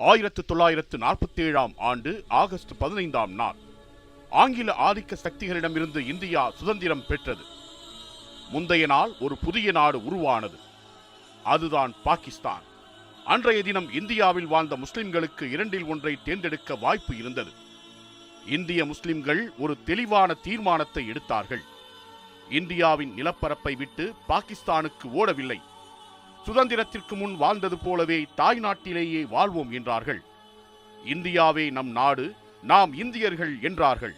ஆயிரத்து தொள்ளாயிரத்து நாற்பத்தி ஏழாம் ஆண்டு ஆகஸ்ட் பதினைந்தாம் நாள். ஆங்கில ஆதிக்க சக்திகளிடமிருந்து இந்தியா சுதந்திரம் பெற்றது. முந்தைய நாள் ஒரு புதிய நாடு உருவானது. அதுதான் பாகிஸ்தான். அன்றைய தினம் இந்தியாவில் வாழ்ந்த முஸ்லிம்களுக்கு இரண்டில் ஒன்றை தேர்ந்தெடுக்க வாய்ப்பு இருந்தது. இந்திய முஸ்லிம்கள் ஒரு தெளிவான தீர்மானத்தை எடுத்தார்கள். இந்தியாவின் நிலப்பரப்பை விட்டு பாகிஸ்தானுக்கு ஓடவில்லை. சுதந்திரத்திற்கு முன் வாழ்ந்தது போலவே தாய் நாட்டிலேயே வாழ்வோம் என்றார்கள். இந்தியாவே நம் நாடு நாம் இந்தியர்கள் என்றார்கள்.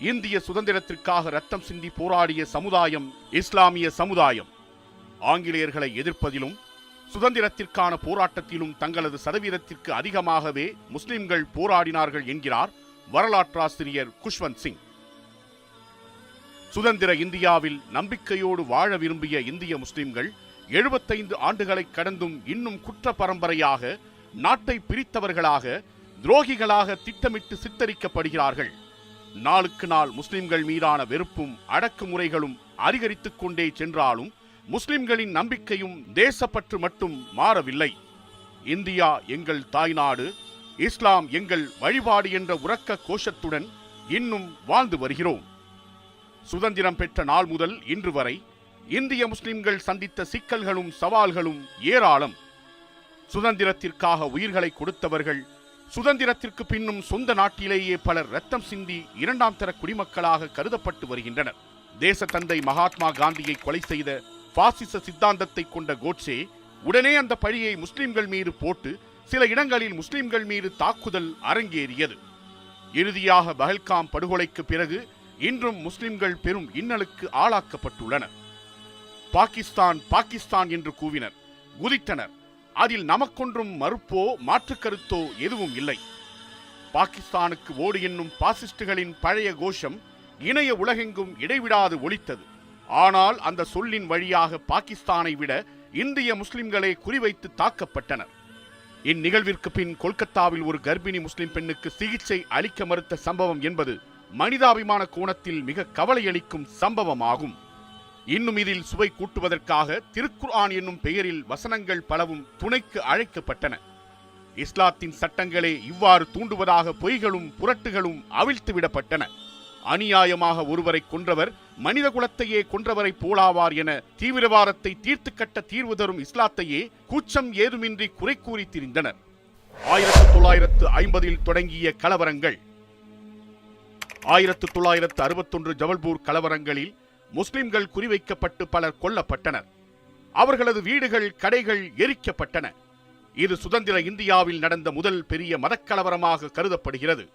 இந்திய சுதந்திரத்திற்காக ரத்தம் சிந்தி போராடிய சமுதாயம் இஸ்லாமிய சமுதாயம். ஆங்கிலேயர்களை எதிர்ப்பதிலும் சுதந்திரத்திற்கான போராட்டத்திலும் தங்களது சதவீதத்திற்கு அதிகமாகவே முஸ்லிம்கள் போராடினார்கள் என்கிறார் வரலாற்றாசிரியர் குஷ்வந்த் சிங். சுதந்திர இந்தியாவில் நம்பிக்கையோடு வாழ விரும்பிய இந்திய முஸ்லிம்கள் எழுபத்தைந்து ஆண்டுகளை கடந்தும் இன்னும் குற்ற பரம்பரையாக நாட்டை பிரித்தவர்களாக துரோகிகளாக திட்டமிட்டு சித்தரிக்கப்படுகிறார்கள். நாளுக்கு நாள் முஸ்லிம்கள் மீதான வெறுப்பும் அடக்குமுறைகளும் அதிகரித்துக் கொண்டே சென்றாலும் முஸ்லிம்களின் நம்பிக்கையும் தேசப்பற்று மட்டும் மாறவில்லை. இந்தியா எங்கள் தாய்நாடு இஸ்லாம் எங்கள் வழிபாடு என்ற உறக்க கோஷத்துடன் இன்னும் வாழ்ந்து வருகிறோம். சுதந்திரம் பெற்ற நாள் முதல் இன்று வரை இந்திய முஸ்லிம்கள் சந்தித்த சிக்கல்களும் சவால்களும் ஏராளம். சுதந்திரத்திற்காக உயிர்களை கொடுத்தவர்கள் சுதந்திரத்திற்கு பின்னும் சொந்த நாட்டிலேயே பலர் ரத்தம் சிந்தி இரண்டாம் தர குடிமக்களாக கருதப்பட்டு வருகின்றனர். தேசத்தந்தை மகாத்மா காந்தியை கொலை செய்த பாசிச சித்தாந்தத்தை கொண்ட கோட்சே உடனே அந்த பழியை முஸ்லிம்கள் மீது போட்டு சில இடங்களில் முஸ்லிம்கள் மீது தாக்குதல் அரங்கேறியது. இறுதியாக பஹல்காம் படுகொலைக்கு பிறகு இன்றும் முஸ்லிம்கள் பெரும் இன்னலுக்கு ஆளாக்கப்பட்டுள்ளனர். பாகிஸ்தான் பாகிஸ்தான் என்று கூவினர். குதித்தனர். அதில் நமக்கொன்றும் மறுப்போ மாற்றுக்கருத்தோ எதுவும் இல்லை. பாகிஸ்தானுக்கு ஓடு என்னும் பாசிஸ்டுகளின் பழைய கோஷம் இணைய உலகெங்கும் இடைவிடாது ஒலித்தது. ஆனால் அந்த சொல்லின் வழியாக பாகிஸ்தானை விட இந்திய முஸ்லிம்களே குறிவைத்து தாக்கப்பட்டனர். இந்நிகழ்விற்கு பின் கொல்கத்தாவில் ஒரு கர்ப்பிணி முஸ்லிம் பெண்ணுக்கு சிகிச்சை அளிக்க மறுத்த சம்பவம் என்பது மனிதாபிமான கோணத்தில் மிக கவலையளிக்கும் சம்பவமாகும். இன்னும் இதில் சுவை கூட்டுவதற்காக திருக்குர்ஆன் என்னும் பெயரில் வசனங்கள் பலவும் துணைக்கு அழைக்கப்பட்டன. இஸ்லாத்தின் சட்டங்களே இவ்வாறு தூண்டுவதாக பொய்களும் புரட்டுகளும் அவிழ்த்து விடப்பட்டன. அநியாயமாக ஒருவரை கொன்றவர் மனித குலத்தையே கொன்றவரை போலாவார் என தீவிரவாதத்தை தீர்த்து கட்ட தீர்வு தரும் இஸ்லாத்தையே கூச்சம் ஏதுமின்றி குறை கூறி திரிந்தனர். ஆயிரத்து தொள்ளாயிரத்து ஐம்பதில் தொடங்கிய கலவரங்கள். ஆயிரத்து தொள்ளாயிரத்து அறுபத்தொன்று ஜபல்பூர் கலவரங்களில் முஸ்லிம்கள் குறிவைக்கப்பட்டு பலர் கொல்லப்பட்டனர். அவர்களது வீடுகள் கடைகள் எரிக்கப்பட்டன. இது சுதந்திர இந்தியாவில் நடந்த முதல் பெரிய மதக்கலவரமாக கருதப்படுகிறது.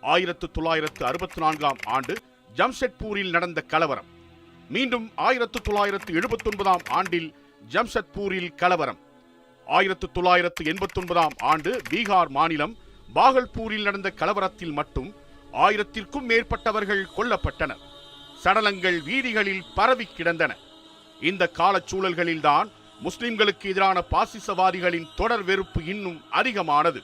ஆயிரத்து தொள்ளாயிரத்து அறுபத்தி நான்காம் ஆண்டு ஜம்ஷெட்பூரில் நடந்த கலவரம். மீண்டும் ஆயிரத்து தொள்ளாயிரத்து எழுபத்தி ஒன்பதாம் ஆண்டில் ஜம்ஷெட்பூரில் கலவரம். ஆயிரத்து தொள்ளாயிரத்து எண்பத்தி ஒன்பதாம் ஆண்டு பீகார் மாநிலம் பாகல்பூரில் நடந்த கலவரத்தில் மட்டும் ஆயிரத்திற்கும் மேற்பட்டவர்கள் கொல்லப்பட்டனர். சடலங்கள் வீதிகளில் பரவி கிடந்தன. இந்த காலச்சூழல்களில்தான் முஸ்லிம்களுக்கு எதிரான பாசிசவாதிகளின் தொடர் வெறுப்பு இன்னும் அதிகமானது.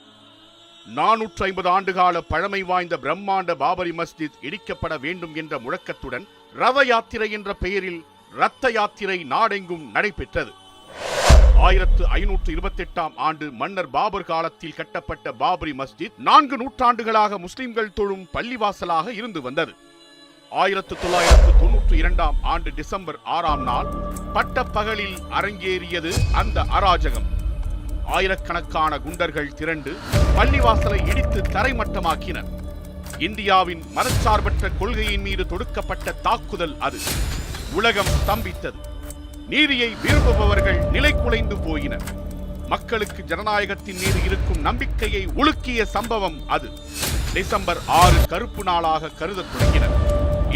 நானூற்று ஐம்பது ஆண்டுகால பழமை வாய்ந்த பிரம்மாண்ட பாபரி மஸ்ஜித் இடிக்கப்பட வேண்டும் என்ற முழக்கத்துடன் ரத யாத்திரை என்ற பெயரில் ரத்த யாத்திரை நாடெங்கும் நடைபெற்றது. ஆயிரத்து ஐநூற்று இருபத்தி எட்டாம் ஆண்டு மன்னர் பாபர் காலத்தில் கட்டப்பட்ட பாபரி மஸ்ஜித் நான்கு நூற்றாண்டுகளாக முஸ்லிம்கள் தொழும் பள்ளிவாசலாக இருந்து வந்தது. ஆயிரத்து தொள்ளாயிரத்து தொன்னூற்றி இரண்டாம் ஆண்டு டிசம்பர் ஆறாம் நாள் பட்டப்பகலில் அரங்கேறியது அந்த அராஜகம். ஆயிரக்கணக்கான குண்டர்கள் திரண்டு பள்ளிவாசலை இடித்து தரைமட்டமாக்கினர். இந்தியாவின் மதச்சார்பற்ற கொள்கையின் மீது தொடுக்கப்பட்ட தாக்குதல் அது. உலகம் ஸ்தம்பித்தது. நீதியை விரும்புபவர்கள் நிலை குலைந்து போயினர். மக்களுக்கு ஜனநாயகத்தின் மீது இருக்கும் நம்பிக்கையை உலுக்கிய சம்பவம் அது. டிசம்பர் ஆறு கருப்பு நாளாக கருதத் தொடங்கினர்.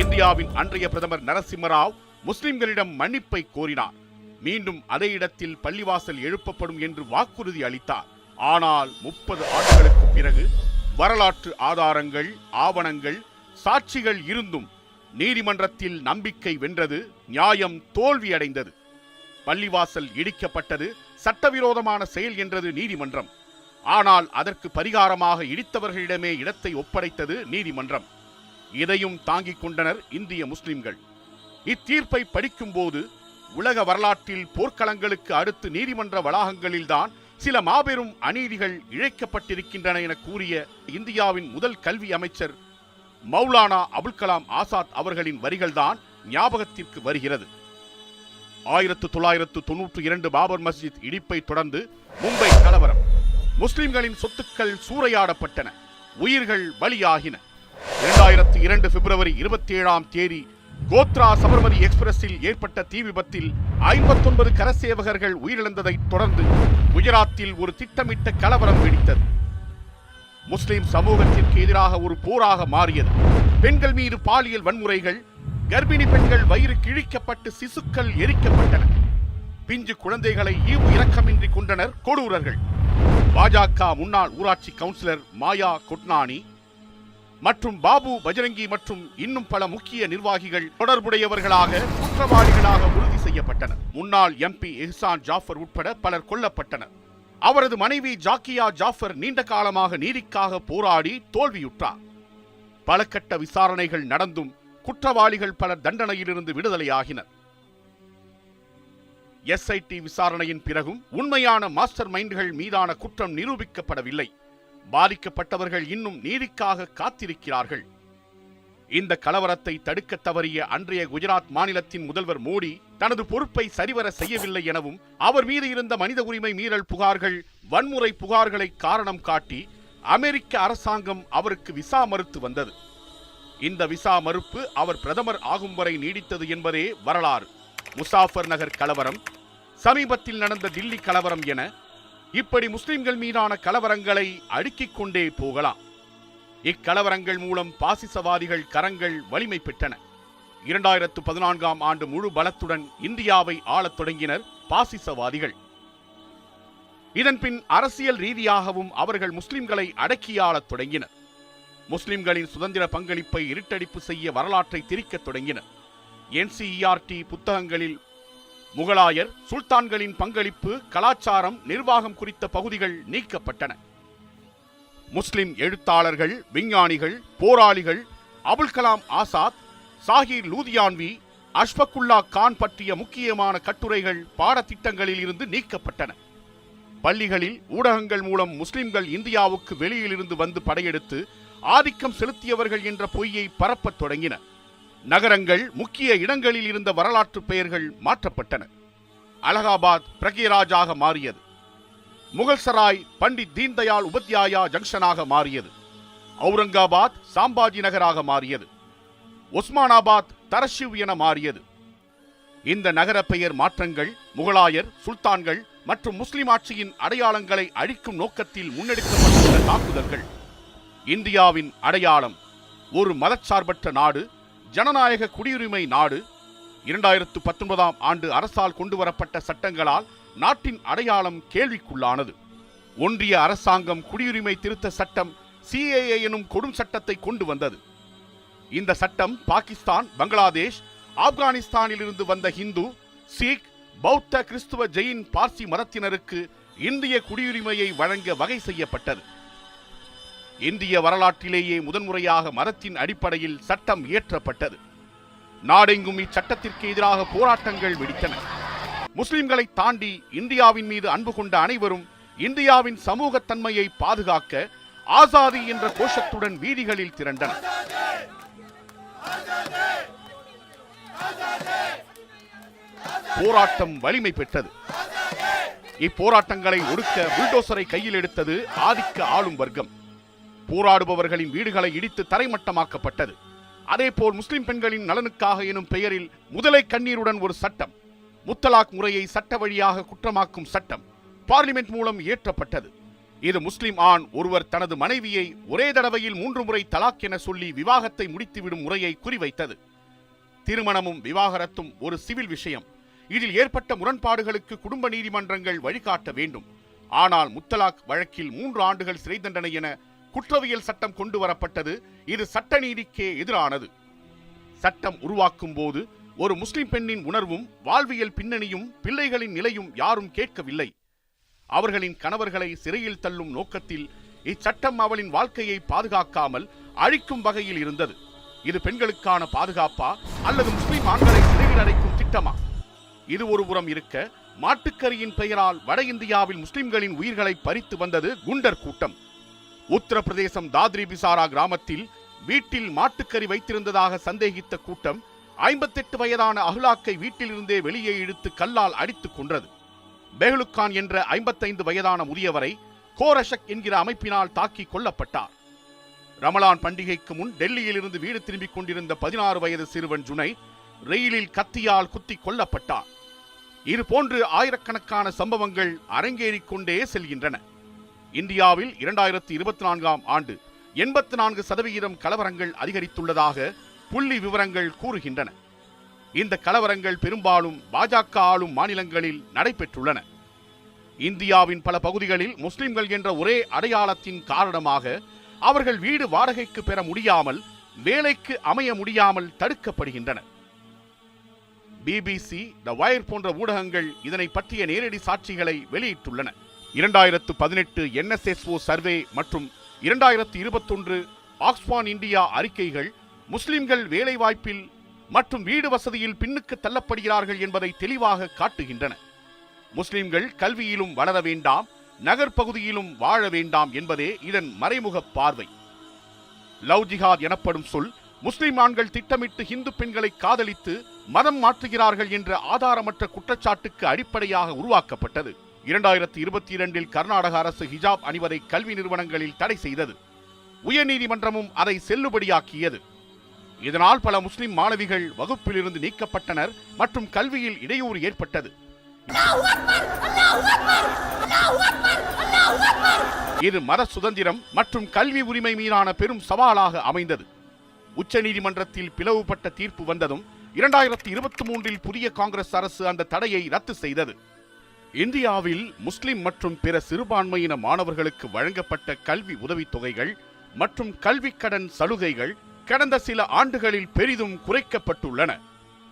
இந்தியாவின் அன்றைய பிரதமர் நரசிம்மராவ் முஸ்லிம்களிடம் மன்னிப்பை கோரினார். மீண்டும் அதே இடத்தில் பள்ளிவாசல் எழுப்பப்படும் என்று வாக்குறுதி அளித்தார். ஆனால் முப்பது ஆண்டுகளுக்கு பிறகு வரலாற்று ஆதாரங்கள் ஆவணங்கள் சாட்சிகள் இருந்தும் நீதிமன்றத்தில் நம்பிக்கை வென்றது நியாயம் தோல்வியடைந்தது. பள்ளிவாசல் இடிக்கப்பட்டது சட்டவிரோதமான செயல் என்றது நீதிமன்றம். ஆனால் அதற்கு பரிகாரமாக இடித்தவர்களிடமே இடத்தை ஒப்படைத்தது நீதிமன்றம். இதையும் தாங்கிக் கொண்டனர் இந்திய முஸ்லிம்கள். இத்தீர்ப்பை படிக்கும்போது உலக வரலாற்றில் போர்க்களங்களுக்கு அடுத்து நீதிமன்ற வளாகங்களில்தான் சில மாபெரும் அநீதிகள் இழைக்கப்பட்டிருக்கின்றன என கூறிய இந்தியாவின் முதல் கல்வி அமைச்சர் மௌலானா அபுல் கலாம் ஆசாத் அவர்களின் வரிகள்தான் ஞாபகத்திற்கு வருகிறது. ஆயிரத்து தொள்ளாயிரத்து தொன்னூற்றி இரண்டு பாபர் மஸ்ஜித் இடிப்பை தொடர்ந்து மும்பை கலவரம். முஸ்லிம்களின் சொத்துக்கள் சூறையாடப்பட்டன. உயிர்கள் பலியாகின. இரண்டாயிரத்து இரண்டு பிப்ரவரி இருபத்தி ஏழாம் தேதி கோத்ரா சபர்மதி எக்ஸ்பிரஸில் ஏற்பட்ட தீ விபத்தில் ஐம்பத்தொன்பது கரசேவகர்கள் உயிரிழந்ததை தொடர்ந்து குஜராத்தில் ஒரு திட்டமிட்ட கலவரம் வெடித்தது. முஸ்லிம் சமூகத்திற்கு எதிராக ஒரு போராக மாறியது. பெண்கள் மீது பாலியல் வன்முறைகள் கர்ப்பிணி பெண்கள் வயிறு கிழிக்கப்பட்டு சிசுக்கள் எரிக்கப்பட்டன. பிஞ்சு குழந்தைகளை ஈவு இரக்கமின்றி கொண்டனர் கொடூரர்கள். பாஜக முன்னாள் ஊராட்சி கவுன்சிலர் மாயா கொட்னானி மற்றும் பாபு பஜரங்கி மற்றும் இன்னும் பல முக்கிய நிர்வாகிகள் தொடர்புடையவர்களாக குற்றவாளிகளாக உறுதி செய்யப்பட்டனர். முன்னாள் எம்பி எஹ்சான் ஜாஃபர் உட்பட பலர் கொல்லப்பட்டனர். அவரது மனைவி ஜாக்கியா ஜாஃபர் நீண்ட காலமாக நீதிக்காக போராடி தோல்வியுற்றார். பல கட்ட விசாரணைகள் நடந்தும் குற்றவாளிகள் பலர் தண்டனையிலிருந்து விடுதலையாகினர். எஸ்ஐடி விசாரணையின் பிறகும் உண்மையான மாஸ்டர் மைண்டுகள் மீதான குற்றம் நிரூபிக்கப்படவில்லை. பாதிக்கப்பட்டவர்கள் இன்னும் நீதிக்காக காத்திருக்கிறார்கள். இந்த கலவரத்தை தடுக்க தவறிய அன்றைய குஜராத் மாநிலத்தின் முதல்வர் மோடி தனது பொறுப்பை சரிவர செய்யவில்லை எனவும் அவர் மீது இருந்த மனித உரிமை மீறல் புகார்கள் வன்முறை புகார்களை காரணம் காட்டி அமெரிக்க அரசாங்கம் அவருக்கு விசா மறுத்து வந்தது. இந்த விசா மறுப்பு அவர் பிரதமர் ஆகும் வரை நீடித்தது என்பதே வரலாறு. முசாஃபர் நகர் கலவரம் சமீபத்தில் நடந்த தில்லி கலவரம் என இப்படி முஸ்லிம்கள் மீதான கலவரங்களை அடுக்கிக் கொண்டே போகலாம். இக்கலவரங்கள் மூலம் பாசிசவாதிகள் கரங்கள் வலிமை பெற்றன. இரண்டாயிரத்து பதினான்காம் ஆண்டு முழு பலத்துடன் இந்தியாவை ஆளத் தொடங்கினர் பாசிசவாதிகள். இதன் பின் அரசியல் ரீதியாகவும் அவர்கள் முஸ்லிம்களை அடக்கியாளத் தொடங்கினர். முஸ்லிம்களின் சுதந்திர பங்களிப்பை இருட்டடிப்பு செய்ய வரலாற்றை திரிக்கத் தொடங்கினர். என்சிஇஆர்டி புத்தகங்களில் முகலாயர் சுல்தான்களின் பங்களிப்பு கலாச்சாரம் நிர்வாகம் குறித்த பகுதிகள் நீக்கப்பட்டன. முஸ்லிம் எழுத்தாளர்கள் விஞ்ஞானிகள் போராளிகள் அபுல் கலாம் ஆசாத் சாஹிர் லூதியான்வி அஷ்பகுல்லா கான் பற்றிய முக்கியமான கட்டுரைகள் பாடத்திட்டங்களில் இருந்து நீக்கப்பட்டன. பள்ளிகளில் ஊடகங்கள் மூலம் முஸ்லிம்கள் இந்தியாவுக்கு வெளியிலிருந்து வந்து படையெடுத்து ஆதிக்கம் செலுத்தியவர்கள் என்ற பொய்யை பரப்பத் தொடங்கின. நகரங்கள் முக்கிய இடங்களில் இருந்த வரலாற்று பெயர்கள் மாற்றப்பட்டன. அலகாபாத் பிரகிராஜாக மாறியது. முகல்சராய் பண்டிட் தீன்தயாள் உபத்யாயா ஜங்ஷனாக மாறியது. அவுரங்காபாத் சாம்பாஜி நகராக மாறியது. ஒஸ்மானாபாத் தரஷிவ் என மாறியது. இந்த நகர பெயர் மாற்றங்கள் முகலாயர் சுல்தான்கள் மற்றும் முஸ்லிம் ஆட்சியின் அடையாளங்களை அழிக்கும் நோக்கத்தில் முன்னெடுக்கப்பட்டுள்ள தாக்குதல்கள். இந்தியாவின் அடையாளம் ஒரு மதச்சார்பற்ற நாடு ஜனநாயக குடியுரிமை நாடு இரண்டாயிரத்து பத்தொன்பதாம் ஆண்டு அரசால் கொண்டுவரப்பட்ட சட்டங்களால் நாட்டின் அடையாளம் கேள்விக்குள்ளானது. ஒன்றிய அரசாங்கம் குடியுரிமை திருத்த சட்டம் சிஏஏ எனும் கொடும் சட்டத்தை கொண்டு வந்தது. இந்த சட்டம் பாகிஸ்தான் பங்களாதேஷ் ஆப்கானிஸ்தானிலிருந்து வந்த ஹிந்து சீக் பௌத்த கிறிஸ்துவ ஜெயின் பார்சி மதத்தினருக்கு இந்திய குடியுரிமையை வழங்க வகை செய்யப்பட்டது. இந்திய வரலாற்றிலேயே முதன்முறையாக மதத்தின் அடிப்படையில் சட்டம் இயற்றப்பட்டது. நாடெங்கும் இச்சட்டத்திற்கு எதிராக போராட்டங்கள் வெடித்தன. முஸ்லிம்களை தாண்டி இந்தியாவின் மீது அன்பு கொண்ட அனைவரும் இந்தியாவின் சமூகத்தன்மையை பாதுகாக்க ஆசாதி என்ற கோஷத்துடன் வீதிகளில் திரண்டனர். போராட்டம் வலிமை பெற்றது. இப்போராட்டங்களை ஒடுக்க புல்டோசரை கையில் எடுத்தது ஆதிக்க ஆளும் வர்க்கம். போராடுபவர்களின் வீடுகளை இடித்து தரைமட்டமாக்கப்பட்டது. அதேபோல் முஸ்லிம் பெண்களின் நலனுக்காக எனும் பெயரில் முதலை கண்ணீருடன் ஒரு சட்டம் முத்தலாக் முறையை சட்ட வழியாக குற்றமாக்கும் சட்டம் பார்லிமெண்ட் மூலம் இயற்றப்பட்டது. இது முஸ்லிம் ஆண் ஒருவர் தனது மனைவியை ஒரே தடவையில் மூன்று முறை தலாக் என சொல்லி விவாகத்தை முடித்துவிடும் முறையை குறிவைத்தது. திருமணமும் விவாகரத்தும் ஒரு சிவில் விஷயம். இதில் ஏற்பட்ட முரண்பாடுகளுக்கு குடும்ப நீதிமன்றங்கள் வழிகாட்ட வேண்டும். ஆனால் முத்தலாக் வழக்கில் மூன்று ஆண்டுகள் சிறை தண்டனை என குற்றவியல் சட்டம் கொண்டு வரப்பட்டது இது சட்ட நீதிக்கே எதிரானது. சட்டம் உருவாக்கும் போது ஒரு முஸ்லிம் பெண்ணின் உணர்வும் வாழ்வியல் பின்னணியும் பிள்ளைகளின் நிலையும் யாரும் கேட்கவில்லை. அவர்களின் கணவர்களை சிறையில் தள்ளும் நோக்கத்தில் இச்சட்டம் அவளின் வாழ்க்கையை பாதுகாக்காமல் அழிக்கும் வகையில் இருந்தது. இது பெண்களுக்கான பாதுகாப்பா அல்லது முஸ்லிம் ஆண்களை சிறையில் அடைக்கும் திட்டமா? இது ஒரு புறம் இருக்க மாட்டுக்கரியின் பெயரால் வட இந்தியாவில் முஸ்லிம்களின் உயிர்களை பறித்து வந்தது குண்டர் கூட்டம். உத்தரப்பிரதேசம் தாத்ரி பிசாரா கிராமத்தில் வீட்டில் மாட்டுக்கறி வைத்திருந்ததாக சந்தேகித்த கூட்டம் ஐம்பத்தெட்டு வயதான அஹ்லாக்கை வீட்டிலிருந்தே வெளியே இழுத்து கல்லால் அடித்துக் கொன்றது. பெஹ்லுக்கான் என்ற ஐம்பத்தைந்து வயதான முதியவரை கோரஷக் என்கிற அமைப்பினால் தாக்கி கொல்லப்பட்டார். ரமலான் பண்டிகைக்கு முன் டெல்லியில் இருந்து வீடு திரும்பிக் கொண்டிருந்த பதினாறு வயது சிறுவன் ஜுனை ரெயிலில் கத்தியால் குத்தி கொல்லப்பட்டார் இது போன்று ஆயிரக்கணக்கான சம்பவங்கள் அரங்கேறிக் கொண்டே செல்கின்றன. இந்தியாவில் இரண்டாயிரத்தி இருபத்தி நான்காம் ஆண்டு எண்பத்தி நான்கு சதவிகிதம் கலவரங்கள் அதிகரித்துள்ளதாக புள்ளி விவரங்கள் கூறுகின்றன. இந்த கலவரங்கள் பெரும்பாலும் பாஜக ஆளும் மாநிலங்களில் நடைபெற்றுள்ளன. இந்தியாவின் பல பகுதிகளில் முஸ்லிம்கள் என்ற ஒரே அடையாளத்தின் காரணமாக அவர்கள் வீடு வாடகைக்கு பெற முடியாமல் வேலைக்கு அமைய முடியாமல் தடுக்கப்படுகின்றனர். பிபிசி த வயர் போன்ற ஊடகங்கள் இதனை பற்றிய நேரடி சாட்சிகளை வெளியிட்டுள்ளன. இரண்டாயிரத்து பதினெட்டு என்எஸ்எஸ்ஓ சர்வே மற்றும் இரண்டாயிரத்து இருபத்தொன்று ஆக்ஸ்பான் இந்தியா அறிக்கைகள் முஸ்லிம்கள் வேலைவாய்ப்பில் மற்றும் வீடு வசதியில் பின்னுக்கு தள்ளப்படுகிறார்கள் என்பதை தெளிவாக காட்டுகின்றன. முஸ்லிம்கள் கல்வியிலும் வளர வேண்டாம் நகர்ப்பகுதியிலும் வாழ வேண்டாம் என்பதே இதன் மறைமுக பார்வை. லவ் ஜிஹாத் எனப்படும் சொல் முஸ்லிம் ஆண்கள் திட்டமிட்டு இந்து பெண்களை காதலித்து மதம் மாற்றுகிறார்கள் என்ற ஆதாரமற்ற குற்றச்சாட்டுக்கு அடிப்படையாக உருவாக்கப்பட்டது. இரண்டாயிரத்தி இருபத்தி இரண்டில் கர்நாடக அரசு ஹிஜாப் அணிவதை கல்வி நிறுவனங்களில் தடை செய்தது. உயர்நீதிமன்றமும் அதை செல்லுபடியாக்கியது. இதனால் பல முஸ்லிம் மாணவிகள் வகுப்பிலிருந்து நீக்கப்பட்டனர் மற்றும் கல்வியில் இடையூறு ஏற்பட்டது. இது மத சுதந்திரம் மற்றும் கல்வி உரிமை மீதான பெரும் சவாலாக அமைந்தது. உச்சநீதிமன்றத்தில் பிளவுபட்ட தீர்ப்பு வந்ததும் இரண்டாயிரத்தி இருபத்தி மூன்றில் புதிய காங்கிரஸ் அரசு அந்த தடையை ரத்து செய்தது. இந்தியாவில் முஸ்லிம் மற்றும் பிற சிறுபான்மையின மாணவர்களுக்கு வழங்கப்பட்ட கல்வி உதவித்தொகைகள் மற்றும் கல்வி கடன் சலுகைகள் கடந்த சில ஆண்டுகளில் பெரிதும் குறைக்கப்பட்டுள்ளன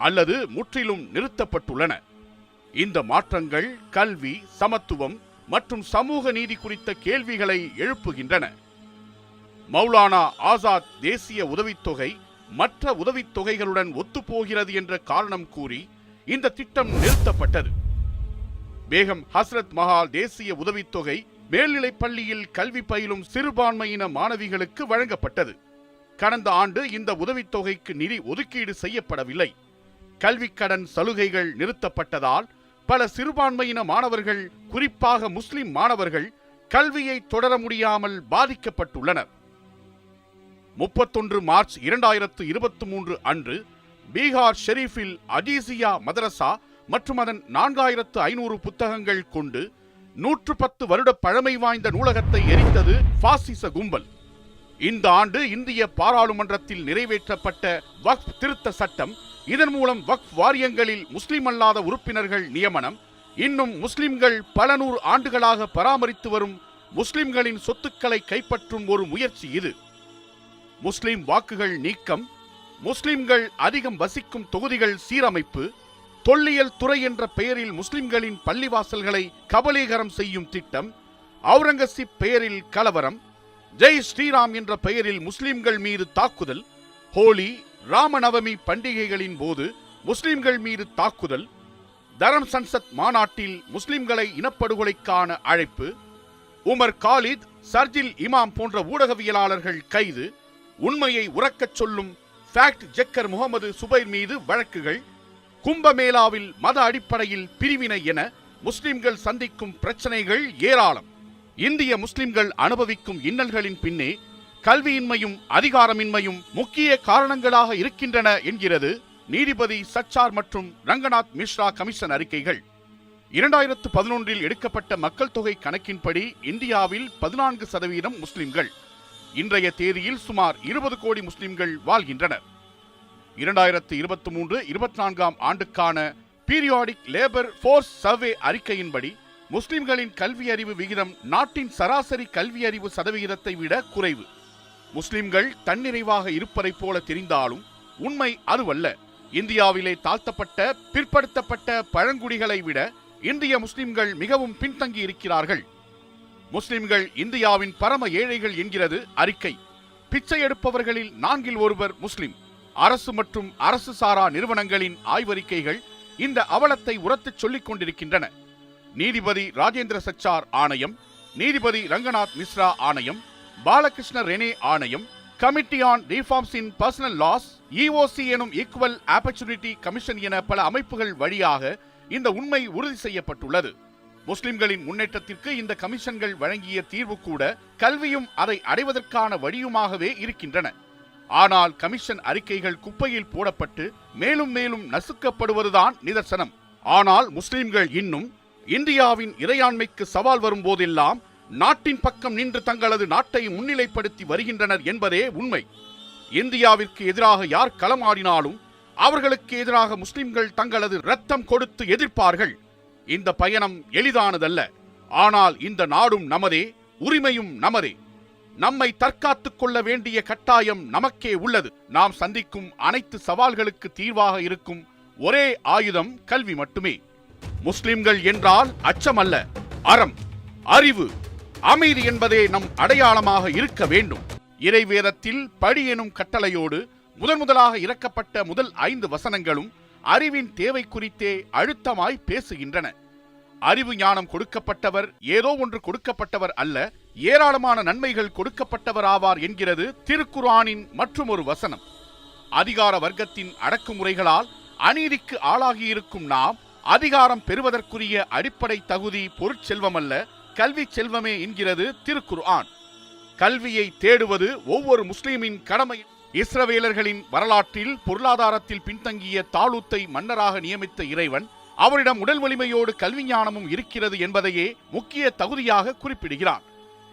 அல்லது முற்றிலும் நிறுத்தப்பட்டுள்ளன. இந்த மாற்றங்கள் கல்வி சமத்துவம் மற்றும் சமூக நீதி குறித்த கேள்விகளை எழுப்புகின்றன. மௌலானா ஆசாத் தேசிய உதவித்தொகை மற்ற உதவித்தொகைகளுடன் ஒத்துப்போகிறது என்ற காரணம் கூறி இந்த திட்டம் நிறுத்தப்பட்டது. பேகம் ஹஸ்ரத் மஹால் தேசிய உதவித்தொகை மேல்நிலைப் பள்ளியில் கல்வி பயிலும் சிறுபான்மையின மாணவிகளுக்கு வழங்கப்பட்டது. கடந்த ஆண்டு இந்த உதவித்தொகைக்கு நிதி ஒதுக்கீடு செய்யப்படவில்லை. கல்விக்கடன் சலுகைகள் நிறுத்தப்பட்டதால் பல சிறுபான்மையின மாணவர்கள் குறிப்பாக முஸ்லிம் மாணவர்கள் கல்வியை தொடர முடியாமல் பாதிக்கப்பட்டுள்ளனர். முப்பத்தொன்று மார்ச் இரண்டாயிரத்து இருபத்தி மூன்று அன்று பீகார் ஷெரீஃபில் அஜீசியா மதரசா மற்றும் அதன் நான்காயிரத்து ஐநூறு புத்தகங்கள் கொண்டு நூற்று பத்து வருட பழமை வாய்ந்த நூலகத்தை எரித்தது பாசிச கும்பல். இந்த ஆண்டு இந்திய பாராளுமன்றத்தில் நிறைவேற்றப்பட்ட வக்ஃப் திருத்த சட்டம் இதன் மூலம் வக்ஃப் வாரியங்களில் முஸ்லிம் அல்லாத உறுப்பினர்கள் நியமனம் இன்னும் முஸ்லிம்கள் பல நூறு ஆண்டுகளாக பராமரித்து வரும் முஸ்லிம்களின் சொத்துக்களை கைப்பற்றும் ஒரு முயற்சி இது. முஸ்லிம் வாக்குகள் நீக்கம் முஸ்லிம்கள் அதிகம் வசிக்கும் தொகுதிகள் சீரமைப்பு தொல்லியல் துறை என்ற பெயரில் முஸ்லிம்களின் பள்ளிவாசல்களை கபலீகரம் செய்யும் திட்டம் அவுரங்கசீப் பெயரில் கலவரம் ஜெய் ஸ்ரீராம் என்ற பெயரில் முஸ்லிம்கள் மீது தாக்குதல் ஹோலி ராமநவமி பண்டிகைகளின் போது முஸ்லிம்கள் மீது தாக்குதல் தரம் சன்சத் மாநாட்டில் முஸ்லிம்களை இனப்படுகொலைக்கான அழைப்பு உமர் காலித் சர்ஜில் இமாம் போன்ற ஊடகவியலாளர்கள் கைது உண்மையை உறக்கச் சொல்லும் ஃபேக்ட் ஜெக்கர் முகமது சுபைர் மீது வழக்குகள் கும்பமேளாவில் மத அடிப்படையில் பிரிவினை என முஸ்லிம்கள் சந்திக்கும் பிரச்சனைகள் ஏராளம். இந்திய முஸ்லிம்கள் அனுபவிக்கும் இன்னல்களின் பின்னே கல்வியின்மையும் அதிகாரமின்மையும் முக்கிய காரணங்களாக இருக்கின்றன என்கிறது நீதிபதி சச்சார் மற்றும் ரங்கநாத் மிஸ்ரா கமிஷன் அறிக்கைகள். இரண்டாயிரத்து பதினொன்றில் எடுக்கப்பட்ட மக்கள் தொகை கணக்கின்படி இந்தியாவில் பதினான்கு சதவீதம் முஸ்லிம்கள். இன்றைய தேதியில் சுமார் இருபது கோடி முஸ்லிம்கள் வாழ்கின்றனர். இரண்டாயிரத்து இருபத்தி மூன்று இருபத்தி நான்காம் ஆண்டுக்கான பீரியாடிக் லேபர் ஃபோர்ஸ் சர்வே அறிக்கையின்படி முஸ்லிம்களின் கல்வி அறிவு விகிதம் நாட்டின் சராசரி கல்வி அறிவு சதவிகிதத்தை விட குறைவு. முஸ்லிம்கள் தன்னிறைவாக இருப்பதைப் போல தெரிந்தாலும் உண்மை அதுவல்ல. இந்தியாவிலே தாழ்த்தப்பட்ட பிற்படுத்தப்பட்ட பழங்குடிகளை விட இந்திய முஸ்லிம்கள் மிகவும் பின்தங்கி இருக்கிறார்கள். முஸ்லிம்கள் இந்தியாவின் பரம ஏழைகள் என்கிறது அறிக்கை. பிச்சை எடுப்பவர்களில் நான்கில் ஒருவர் முஸ்லிம். அரசு மற்றும் அரசு சாரா நிறுவனங்களின் ஆய்வறிக்கைகள் இந்த அவலத்தை உரத்துச் சொல்லிக் கொண்டிருக்கின்றன. நீதிபதி ராஜேந்திர சச்சார் ஆணையம் நீதிபதி ரங்கநாத் மிஸ்ரா ஆணையம் பாலகிருஷ்ண ரெனே ஆணையம் committee on reforms in personal laws EOC எனும் ஈக்குவல் ஆப்பர்ச்சுனிட்டி கமிஷன் என பல அமைப்புகள் வழியாக இந்த உண்மை உறுதி செய்யப்பட்டுள்ளது. முஸ்லிம்களின் முன்னேற்றத்திற்கு இந்த கமிஷன்கள் வழங்கிய தீர்வு கூட கல்வியும் அதை அடைவதற்கான வழியுமாகவே இருக்கின்றன. ஆனால் கமிஷன் அறிக்கைகள் குப்பையில் போடப்பட்டு மேலும் மேலும் நசுக்கப்படுவதுதான் நிதர்சனம். ஆனால் முஸ்லிம்கள் இன்னும் இந்தியாவின் இறையாண்மைக்கு சவால் வரும்போதெல்லாம் நாட்டின் பக்கம் நின்று தங்களது நாட்டை முன்னிலைப்படுத்தி வருகின்றனர் என்பதே உண்மை. இந்தியாவிற்கு எதிராக யார் களமாடினாலும் அவர்களுக்கு எதிராக முஸ்லிம்கள் தங்களது ரத்தம் கொடுத்து எதிர்ப்பார்கள். இந்த பயணம் எளிதானதல்ல. ஆனால் இந்த நாடும் நமதே உரிமையும் நமதே. நம்மை தற்காத்துக் கொள்ள வேண்டிய கட்டாயம் நமக்கே உள்ளது. நாம் சந்திக்கும் அனைத்து சவால்களுக்கு தீர்வாக இருக்கும் ஒரே ஆயுதம் கல்வி மட்டுமே. முஸ்லிம்கள் என்றால் அச்சமல்ல அறம் அறிவு அமைதி என்பதே நம் அடையாளமாக இருக்க வேண்டும். இறைவேதத்தில் படி எனும் கட்டளையோடு முதன் முதலாக இறக்கப்பட்ட முதல் ஐந்து வசனங்களும் அறிவின் தேவை குறித்தே அழுத்தமாய் பேசுகின்றன. அறிவு ஞானம் கொடுக்கப்பட்டவர் ஏதோ ஒன்று கொடுக்கப்பட்டவர் அல்ல ஏராளமான நன்மைகள் கொடுக்கப்பட்டவர் ஆவார் என்கிறது மற்றும் ஒரு வசனம். அதிகார வர்க்கத்தின் அடக்குமுறைகளால் அநீதிக்கு ஆளாகியிருக்கும் நாம் அதிகாரம் பெறுவதற்குரிய அடிப்படை தகுதி பொருட்செல்வமல்ல கல்வி செல்வமே என்கிறது திருக்குர்ஆன். கல்வியை தேடுவது ஒவ்வொரு முஸ்லிமின் கடமை. இஸ்ரவேலர்களின் வரலாற்றில் பொருளாதாரத்தில் பின்தங்கிய தாளூத்தை மன்னராக நியமித்த இறைவன் அவரிடம் உடல் வலிமையோடு கல்வி ஞானமும் இருக்கிறது என்பதையே முக்கிய தகுதியாக குறிப்பிடுகிறான்.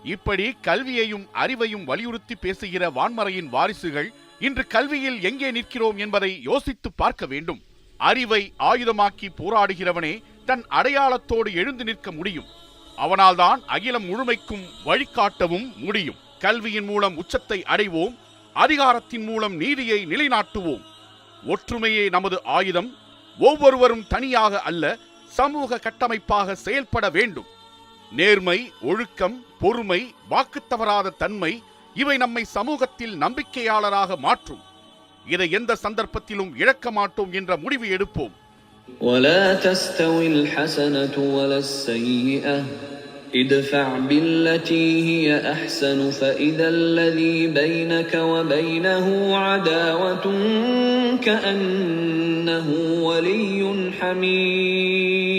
இப்படி கல்வியையும் அறிவையும் வலியுறுத்தி பேசுகிற வான்மறையின் வாரிசுகள் இன்று கல்வியில் எங்கே நிற்கிறோம் என்பதை யோசித்து பார்க்க வேண்டும். அறிவை ஆயுதமாக்கி போராடுகிறவனே தன் அடையாளத்தோடு எழுந்து நிற்க முடியும். அவனால்தான் அகிலம் முழுமைக்கும் வழிகாட்டவும் முடியும். கல்வியின் மூலம் உச்சத்தை அடைவோம் அதிகாரத்தின் மூலம் நீதியை நிலைநாட்டுவோம். ஒற்றுமையே நமது ஆயுதம் ஒவ்வொருவரும் தனியாக அல்ல சமூக கட்டமைப்பாக செயல்பட வேண்டும் நேர்மை ஒழுக்கம் பொறுமை வாக்குத் தவறாத தன்மை இவை நம்மை சமூகத்தில் நம்பிக்கையாளராக மாற்றும் இதை எந்த சந்தர்ப்பத்திலும் இழக்க மாட்டோம் என்ற முடிவு எடுப்போம் ولا تستوي الحسنة ولا السيئة ادفع بالتي هي أحسن فإذا الذي بينك وبينه عداوة كأنه ولي حميم.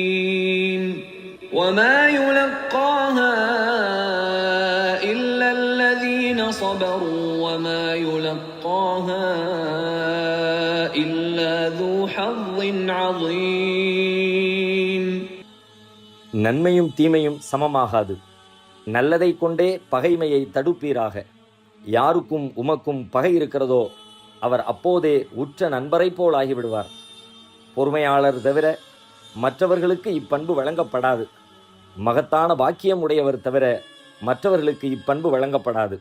وما يلقاها إلا الذين صبروا وما يلقاها إلا ذو حظ عظيم. நன்மையும் தீமையும் சமமாகாது. நல்லதை கொண்டே பகைமையை தடுப்பீராக. யாருக்கும் உமக்கும் பகை இருக்கிறதோ அவர் அப்போதே உற்ற நண்பரைப் போல் ஆகிவிடுவார். பொறுமையாளர் தவிர மற்றவர்களுக்கு இப்பண்பு வழங்கப்படாது. மகத்தான பாக்கியம் உடையவர் தவிர மற்றவர்களுக்கு இப்பண்பு வழங்கப்படாது.